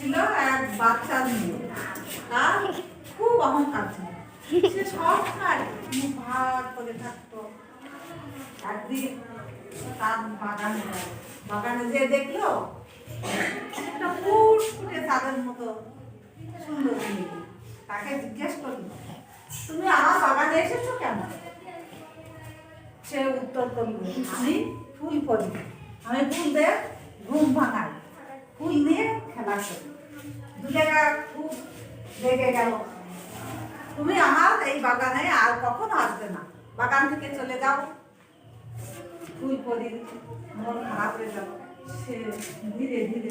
ছিল এক বাচ্চা মেয়ে তার খুব অহংকার ছিল। সে সব খায়, মুখ ভাগ করে থাকতো। একদিন তার বাগানে বাগানে যে দেখল, একটা ফুট ফুটে তাদের মতো সুন্দর তাকে জিজ্ঞেস করল, তুমি আমার বাগানে এসেছ কেন? সে উত্তর করল, আমি ফুল করি। আমি ফুল দিয়ে ঘুম ভাঙাই ফুল দিয়ে খেলা করি। দুলেখা খুব রেগে গেল। তুমি আমার এই বাগানে আর কখনো আসবে না। বাগান থেকে চলে যাও। ফুল করি মন খারাপ হয়ে গেল সে ধীরে ধীরে।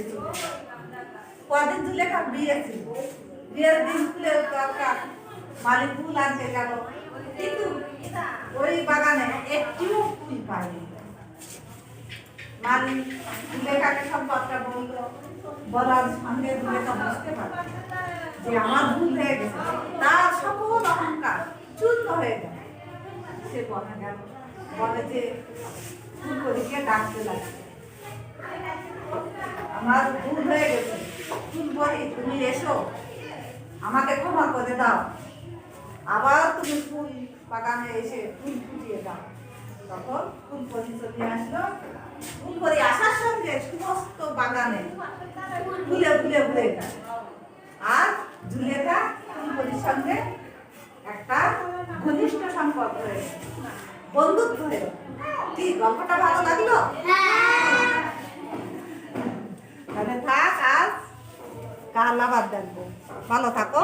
কদিন দুলেখা বিয়ে ছিল? বিয়ের দিন ফুলের দরকার। মালিক ফুল আনতে গেল। কিন্তু ওই বাগানে একটিও ফুল পায়নি। মালিক দুলেখাকে সব কথা বলল বলার বুঝতে পারল যে আমার ভুল হয়ে গেছে। তার সকল অহংকার হয়ে সে ডাকতে আমার হয়ে ফুলকরি তুমি এসো। আমাকে ক্ষমা করে দাও। আবার তুমি ফুল বাগানে এসে ফুল ফুটিয়ে দাও। তখন ফুলকরি চলে আসলো। ফুলকরি আসার সঙ্গে সমস্ত বাগানে ফুলে ফুলে গেল আর জুলেখা ফুলকরির সঙ্গে একটা ঘনিষ্ঠ সম্পর্ক হয়ে গেল। বন্ধুত্ব হয়ে কি, গল্পটা ভালো লাগল? তাহলে থাক, আজ কাল আবার দেখব। ভালো থাকো।